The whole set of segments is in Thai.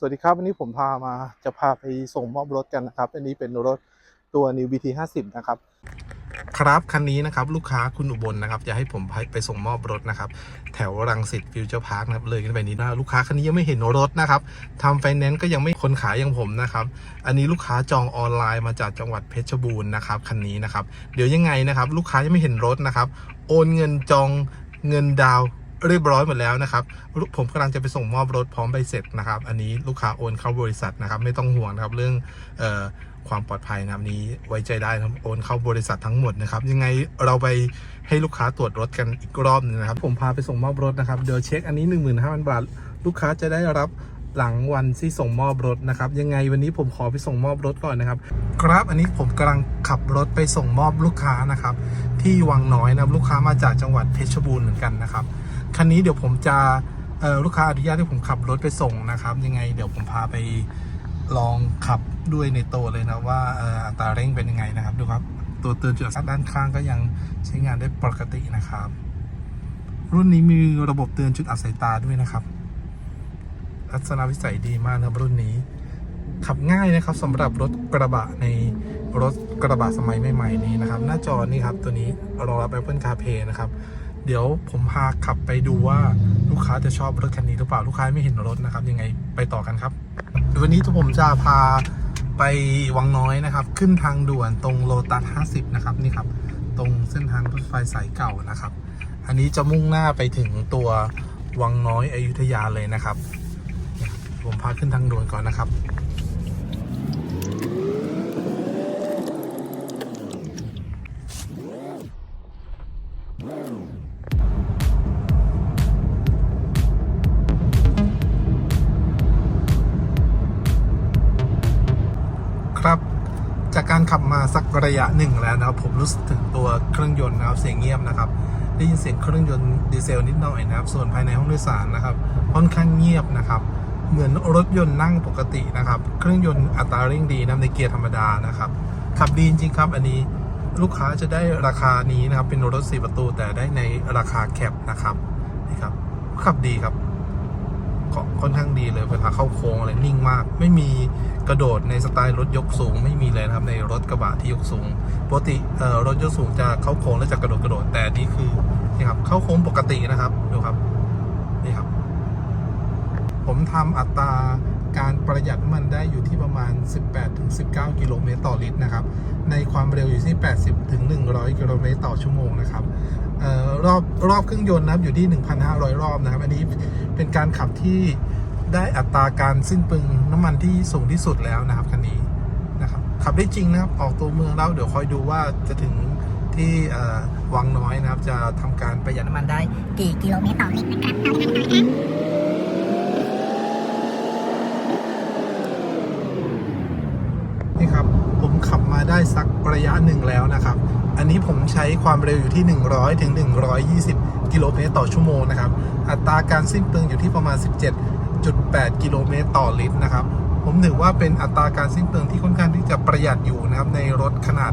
สวัสดีครับวันนี้ผมพามาจะพาไปส่งมอบรถกันนะครับ อันนี้เป็นรถตัว New BT 50นะครับ ครับคันนี้นะครับลูกค้าคุณอุบลนะครับจะให้ผมไปไปส่งมอบรถนะครับ แถวรังสิตฟิวเจอร์พาร์คนะครับเลยขึ้นไปนี้นะลูกค้าคันนี้ยังไม่เห็นรถนะครับทำไฟแนนซ์ก็ยังไม่คนขายอย่างผมนะครับ อันนี้ลูกค้าจองออนไลน์มาจากจังหวัดเพชรบูรณ์นะครับคันนี้นะครับเดี๋ยวยังไงนะครับ ลูกค้ายังไม่เห็นรถนะครับ โอนเงินจองเงินดาว เรียบร้อยหมดแล้วนะครับ ผมกำลังจะไปส่งมอบรถพร้อมใบเสร็จนะครับ อันนี้ลูกค้าโอนเข้าบริษัทนะครับไม่ต้องห่วงนะครับเรื่องออความปลอดภัยนะครับนี้ไว้ใจได้นะครับโอนเข้าบริษัททั้งหมดนะครับ ยังไงเราไปให้ลูกค้าตรวจรถกันอีกรอบหนึงนะครับ ผมพาไปส่งมอบรถนะครับเดี๋ยวเช็คอันนี้ 15,000 บาท ลูกค้าจะได้รับหลังวันที่ส่งมอบรถนะครับ ยังไงวันนี้ผมขอไปส่งมอบรถก่อนนะครับ ครับอันนี้ผมกำลังขับรถไปส่งมอบลูกค้านะครับ ที่วังน้อยนะลูกค้ามาจากจังหวัดเพชรบูรณ์เหมือนกันนะครับ คันนี้เดี๋ยวผมจะลูกค้าอนุญาตให้ผมขับรถไปส่งนะครับ ยังไง เดี๋ยวผมพาไปลองขับด้วยในโตเลยนะว่าอ,อัตราเร่งเป็นยังไงนะครับดูครับ ตัวเตือนจุดซัดด้านข้างก็ยังใช้งานได้ปกตินะครับ รุ่นนี้มีระบบเตือนจุดอับสายตาด้วยนะครับลักษณะวิสัยดีมากนะรุ่นนี้ ขับง่ายนะครับสำหรับรถกระบะในรถกระบะสมัยใหม่ๆนี้นะครับ หน้าจอนี่ครับตัวนี้รองรับ Apple CarPlay นะครับ เดี๋ยวผมพาขับไปดูว่าลูกค้าจะชอบรถคันนี้หรือเปล่าลูกค้าไม่เห็นรถนะครับ ยังไงไปต่อกันครับ วันนี้ผมจะพาไปวังน้อยนะครับ ขึ้นทางด่วนตรงโลตัส50 นะครับนี่ครับ ตรงเส้นทางรถไฟสายเก่านะครับ อันนี้จะมุ่งหน้าไปถึงตัววังน้อยอยุธยาเลยนะครับ ผมพาขึ้นทางด่วนก่อนนะครับครับ การขับมาสักระยะหนึ่งแล้วนะครับ ผมรู้สึกถึงตัวเครื่องยนต์นะครับเสียงเงียบนะครับ ได้ยินเสียงเครื่องยนต์ดีเซลนิดหน่อยนะครับ ส่วนภายในห้องโดยสารนะครับค่อนข้างเงียบนะครับ เหมือนรถยนต์นั่งปกตินะครับ เครื่องยนต์อัตราเร่งดีนะในเกียร์ธรรมดานะครับขับดีจริงครับอันนี้ลูกค้าจะได้ราคานี้นะครับ เป็นรถ4ประตูแต่ได้ในราคาแคปนะครับนี่ครับขับดีครับก็ค่อนข้างดีเลยเวลาเข้าโค้งอะไรนิ่งมาก ไม่มี กระโดดในสไตล์รถยกสูงไม่มีเลยนะครับในรถกระบะที่ยกสูงปกติรถยกสูงจะเข้าโค้งแล้วจะกระโดดกระโดดแต่นี่คือนี่ครับเข้าโค้งปกตินะครับดูครับนี่ครับ ผมทำอัตราการประหยัดน้ำมันได้อยู่ที่ประมาณ 18-19 กิโลเมตรต่อลิตรนะครับ ในความเร็วอยู่ที่ 80-100 กิโลเมตรต่อชั่วโมงนะครับออรอบรอบเครื่องยนต์นะครับอยู่ที่ 1,500 รอบนะครับ อันนี้เป็นการขับที่ ได้อัตราการสิ้นเปลืองน้ำมันที่สูงที่สุดแล้วนะครับคันนี้นะครับขับได้จริงนะครับออกตัวเมืองแล้วเดี๋ยวคอยดูว่าจะถึงที่วังน้อยนะครับ จะทำการประหยัดน้ำมันได้กี่กิโลเมตรต่อลิตรนะครับเอาไปก่อนนะนี่ครับผมขับมาได้สักระยะหนึ่งแล้วนะครับ อันนี้ผมใช้ความเร็วอยู่ที่ 100 ถึง 120 กิโลเมตรต่อชั่วโมงนะครับ อัตราการสิ้นเปลืองอยู่ที่ประมาณ 1.8 กิโลเมตรต่อลิตรนะครับ ผมถือว่าเป็นอัตราการสิ้นเปลืองที่ค่อนข้างที่จะประหยัดอยู่นะครับ ในรถขนาด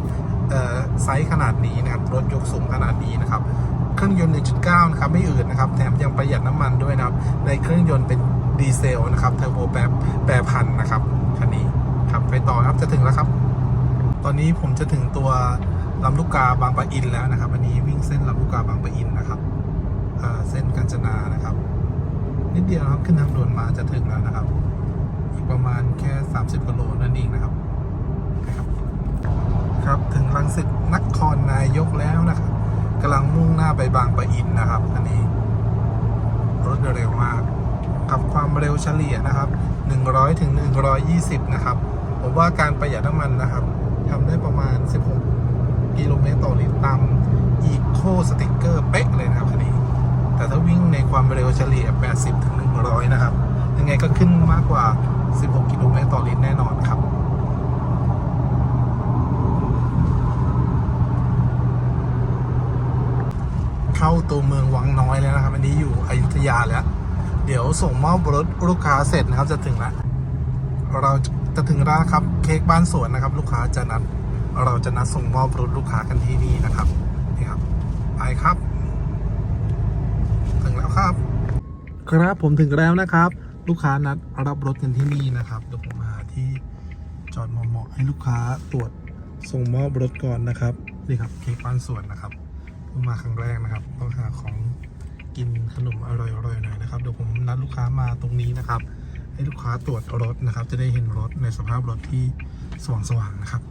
ไซส์ขนาดนี้นะครับ รถยกสูงขนาดนี้นะครับ เครื่องยนต์ 1.9 นะครับ ไม่อืดนะครับ แถมยังประหยัดน้ำมันด้วยนะครับ ในเครื่องยนต์เป็นดีเซลนะครับ เทอร์โบแปรแปรพันนะครับ คันนี้ครับไปต่อครับ จะถึงแล้วครับ ตอนนี้ผมจะถึงตัวลำลูกกาบางปะอินแล้วนะครับ อันนี้วิ่งเส้นลำลูกกาบางปะอินนะครับเส้นกาญจนานะครับ นิดเดียวครับขึ้นทางด่วนมาจะถึงแล้วนะครับ อีกประมาณแค่ 30กิโลนั่นเองนะครับ ครับถึงรังสิตนครนายกแล้วนะครับกำลังมุ่งหน้าไปบางปะอินนะครับ อันนี้ รถเร็วมากกับความเร็วเฉลี่ยนะครับ 100ถึง120 นะครับ ผมว่าการประหยัดน้ำมันนะครับทำได้ประมาณ 16 กิโลเมตรต่อลิตรตามอีโคสติกเกอร์เป๊ะเลยนะครับคันนี้ แต่ถ้าวิ่งในความเร็วเฉลี่ย 80ถึง100 นะครับ ยังไงก็ขึ้นมากกว่า 16 กิโลเมตรต่อลิตรแน่นอนครับ เข้าตัวเมืองวังน้อยแล้วนะครับ อันนี้อยู่อยุธยาแล้ว เดี๋ยวส่งมอบรถลูกค้าเสร็จนะครับจะถึงแล้วเราจะถึงแล้วนครับเค้กบ้านสวนนะครับ ลูกค้าจะนัดเราจะนัดส่งมอบรถลูกค้ากันที่นี่นะครับนี่ครับไปครับ ครับ ครับผมถึงแล้วนะครับ ลูกค้านัดรับรถกันที่นี่นะครับเดี๋ยวผมมาที่จอดเหมาะๆให้ลูกค้าตรวจส่งมอบรถก่อนนะครับนี่ครับเค้กบ้านสวนนะครับเพิ่งมาครั้งแรกนะครับต้องหาของกินขนมอร่อยๆหน่อยนะครับเดี๋ยวผมนัดลูกค้ามาตรงนี้นะครับ ให้ลูกค้าตรวจรถนะครับ จะได้เห็นรถในสภาพรถที่สว่างๆนะครับ